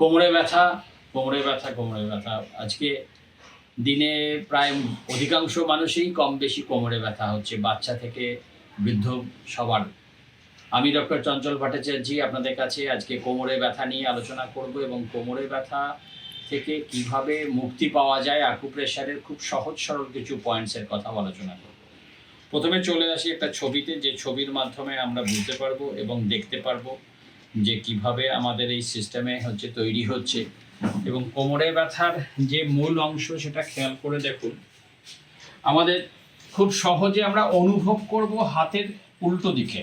কোমরে ব্যথা কোমরে ব্যথা কোমরে ব্যথা। আজকে দিনে প্রায় অধিকাংশ মানুষই কম বেশি কোমরে ব্যথা হচ্ছে, বাচ্চা থেকে বৃদ্ধ সবার। আমি ডক্টর চঞ্চল ভট্টাচার্য আপনাদের কাছে আজকে কোমরে ব্যথা নিয়ে আলোচনা করব এবং কোমরে ব্যথা থেকে কীভাবে মুক্তি পাওয়া যায় আকুপ্রেশারের খুব সহজ সরল কিছু পয়েন্টসের কথা আলোচনা করব। প্রথমে চলে আসি একটা ছবিতে, যে ছবির মাধ্যমে আমরা বুঝতে পারব এবং দেখতে পারব যে কীভাবে আমাদের এই সিস্টেমে হচ্ছে তৈরি হচ্ছে। এবং কোমরে ব্যথার যে মূল অংশ সেটা খেয়াল করে দেখুন। আমাদের খুব সহজে আমরা অনুভব করব হাতের উল্টো দিকে।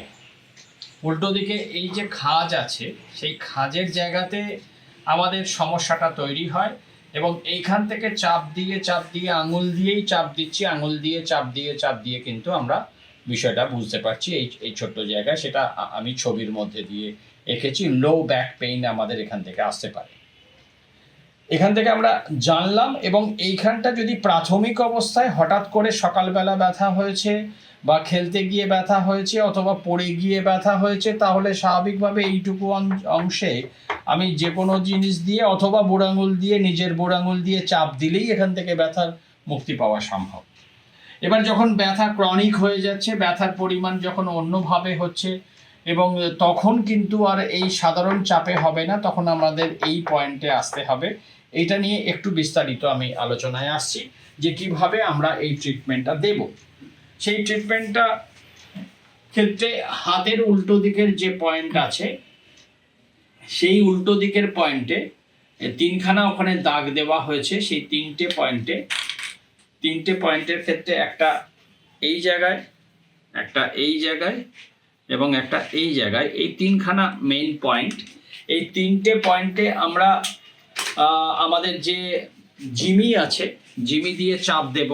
উল্টো দিকে এই যে খাজ আছে, সেই খাজের জায়গাতে আমাদের সমস্যাটা তৈরি হয় এবং এইখান থেকে চাপ দিয়ে চাপ দিয়ে, আঙুল দিয়েই চাপ দিচ্ছি, আঙুল দিয়ে, চাপ দিয়ে চাপ দিয়ে কিন্তু আমরা বিষয়টা বুঝতে পারছি। এই এই ছোট্ট জায়গায় সেটা আমি ছবির মধ্যে দিয়ে এঁকেছি। লো ব্যাক পেইন আমাদের এখান থেকে আসতে পারে। এখান থেকে আমরা জানলাম এবং এইখানটা যদি প্রাথমিক অবস্থায় হঠাৎ করে সকালবেলা ব্যথা হয়েছে বা খেলতে গিয়ে ব্যথা হয়েছে অথবা পড়ে গিয়ে ব্যথা হয়েছে, তাহলে স্বাভাবিকভাবে এইটুকু অংশে আমি যে কোনো জিনিস দিয়ে অথবা বুড়াঙ্গুল দিয়ে, নিজের বুড়াঙ্গুল দিয়ে চাপ দিলেই এখান থেকে ব্যথার মুক্তি পাওয়া সম্ভব। এবার যখন ব্যথা ক্রনিক হয়ে যাচ্ছে, ব্যথার পরিমাণ যখন অন্যভাবে হচ্ছে, এবং তখন কিন্তু আর এই সাধারণ চাপে হবে না, তখন আমাদের এই পয়েন্টে আসতে হবে। এটা নিয়ে একটু বিস্তারিত আমি আলোচনায় আসছি, যে কীভাবে আমরা এই ট্রিটমেন্টটা দেব। সেই ট্রিটমেন্টটা ক্ষেত্রে হাতের উল্টো দিকের যে পয়েন্ট আছে, সেই উল্টো দিকের পয়েন্টে তিনখানা ওখানে দাগ দেওয়া হয়েছে, সেই তিনটে পয়েন্টে তিনটে পয়েন্টের ক্ষেত্রে একটা এই জায়গায়, একটা এই জায়গায় এবং একটা এই জায়গায়। এই তিনখানা মেইন পয়েন্ট এই তিনটে পয়েন্টে আমরা আমাদের যে জিমি আছে, জিমি দিয়ে চাপ দেব।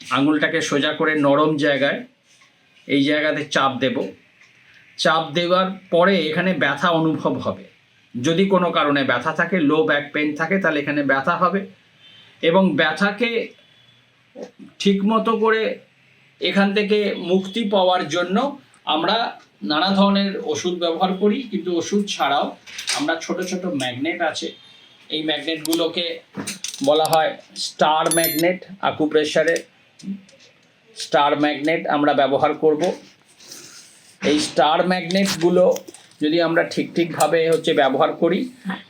আঙুলটাকে সোজা করে নরম জায়গায় এই জায়গাতে চাপ দেব। চাপ দেওয়ার পরে এখানে ব্যথা অনুভব হবে। যদি কোনো কারণে ব্যথা থাকে লো ব্যাক পেন থাকে, তাহলে এখানে ব্যথা হবে। এবং ব্যথাকে ঠিকমতো করে এখান থেকে মুক্তি পাওয়ার জন্য আমরা নানা ধরনের ওষুধ ব্যবহার করি, কিন্তু ওষুধ ছাড়াও আমরা ছোট ছোট ম্যাগনেট আছে। এই ম্যাগনেটগুলোকে বলা হয় স্টার ম্যাগনেট আকুপ্রেশারে স্টার ম্যাগনেট আমরা ব্যবহার করব। এই স্টার ম্যাগনেটগুলো যদি আমরা ঠিক ঠিকভাবে হচ্ছে ব্যবহার করি,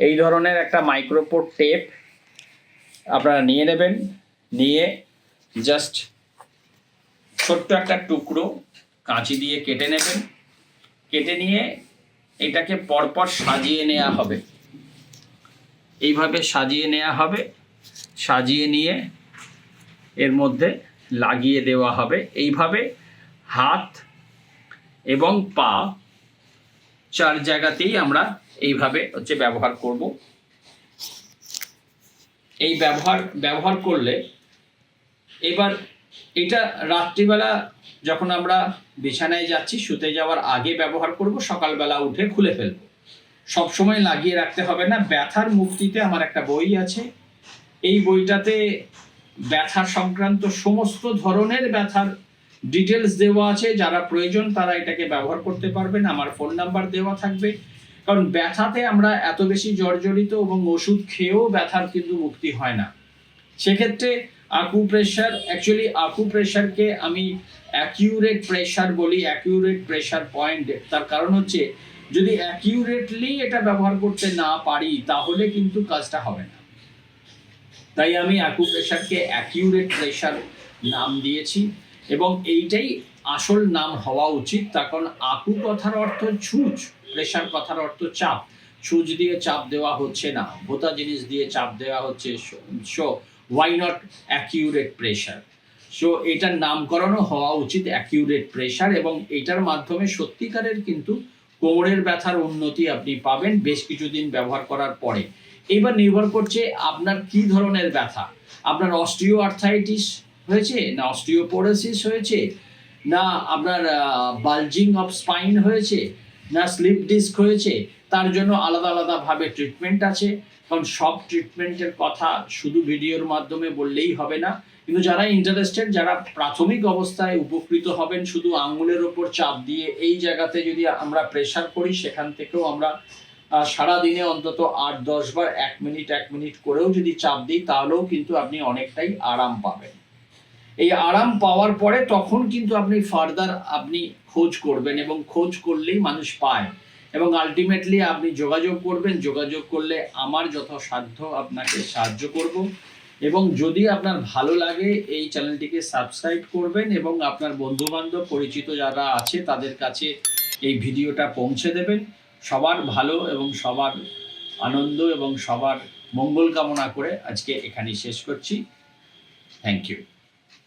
এই ধরনের একটা মাইক্রোপোর টেপ আপনারা নিয়ে নেবেন, নিয়ে জাস্ট ছোট্ট একটা টুকরো কাঁচি দিয়ে কেটে নেবেন। কেটে নিয়ে এটাকে পরপর সাজিয়ে নেওয়া হবে। এইভাবে সাজিয়ে নেওয়া হবে। সাজিয়ে নিয়ে এর মধ্যে লাগিয়ে দেওয়া হবে। এইভাবে হাত এবং পা চার জায়গাতেই আমরা এইভাবে হচ্ছে ব্যবহার করব। এই ব্যবহার ব্যবহার করলে এবার এটা রাত্রিবেলা যখন আমরা বিছানায় যাচ্ছি, শুতে যাওয়ার আগে ব্যবহার করব, সকালবেলা উঠে খুলে ফেলব। সবসময় লাগিয়ে রাখতে হবে না, ব্যথার মুক্তিতে আমার একটা বই আছে। এই বইটাতে ব্যথা সংক্রান্ত সমস্ত ধরনের ব্যথার ডিটেলস দেওয়া আছে, যারা প্রয়োজন তারা এটাকে ব্যবহার করতে পারবেন। আমার ফোন নাম্বার দেওয়া থাকবে। কারণ ব্যথাতে আমরা এত বেশি জর্জরিত এবং ওষুধ খেয়েও ব্যথার কিন্তু মুক্তি হয় না। সেক্ষেত্রে আকু প্রেশার অ্যাকচুয়ালি আকু প্রেশারকে আমি অ্যাকিউরেট প্রেশার বলি অ্যাকিউরেট প্রেশার পয়েন্ট তার কারণ হচ্ছে, যদি অ্যাকিউরেটলি এটা ব্যবহার করতে না পারি, তাহলে কিন্তু কাজটা হবে না। তাই আমি আকু প্রেশারকে অ্যাকিউরেট প্রেশার নাম দিয়েছি এবং এইটাই আসল নাম হওয়া উচিত। তার কারণ আকু কথার অর্থ ছুঁচ। প্রেশার কথার অর্থ চাপ। সুচ দিয়ে চাপ দেওয়া হচ্ছে না। ভোতা জিনিস দিয়ে চাপ দেওয়া হচ্ছে so why not accurate pressure so এটার নামকরণও হওয়া উচিত অ্যাকিউরেট প্রেশার এবং এটার মাধ্যমে সত্যিকারের কিন্তু কোমরের ব্যথার উন্নতি আপনি পাবেন বেশ কিছুদিন ব্যবহার করার পরে। এবার নির্ভর করছে আপনার কি ধরনের ব্যথা। আপনার অস্ট্রিও আর্থাইটিস হয়েছে না অস্টিওপোরোসিস হয়েছে? না আপনার বালজিং অফ স্পাইন হয়েছে? না স্লিপ ডিস্ক হয়েছে, তার জন্য আলাদা আলাদাভাবে ট্রিটমেন্ট আছে। কারণ সব ট্রিটমেন্টের কথা শুধু ভিডিওর মাধ্যমে বললেই হবে না। কিন্তু যারা ইন্টারেস্টেড যারা প্রাথমিক অবস্থায় উপকৃত হবেন শুধু আঙুলের ওপর চাপ দিয়ে, এই জায়গাতে যদি আমরা প্রেশার করি, সেখান থেকেও আমরা আর সারাদিনে অন্তত আট, দশ বার এক মিনিট এক মিনিট করেও যদি চাপ দিই, তাহলেও কিন্তু আপনি অনেকটাই আরাম পাবেন। এই আরাম পাওয়ার পরে তখন কিন্তু আপনি ফার্দার আপনি খোঁজ করবেন এবং খোঁজ করলেই মানুষ পায়। এবং আলটিমেটলি আপনি যোগাযোগ করবেন, যোগাযোগ করলে আমার যথাসাধ্য আপনাকে সাহায্য করব। এবং যদি আপনার ভালো লাগে এই চ্যানেলটিকে সাবস্ক্রাইব করবেন এবং আপনার বন্ধু বান্ধব পরিচিত যারা আছে তাদের কাছে এই ভিডিওটা পৌঁছে দেবেন। সবার ভালো এবং সবার আনন্দ এবং সবার মঙ্গল কামনা করে আজকে এখানেই শেষ করছি। Thank you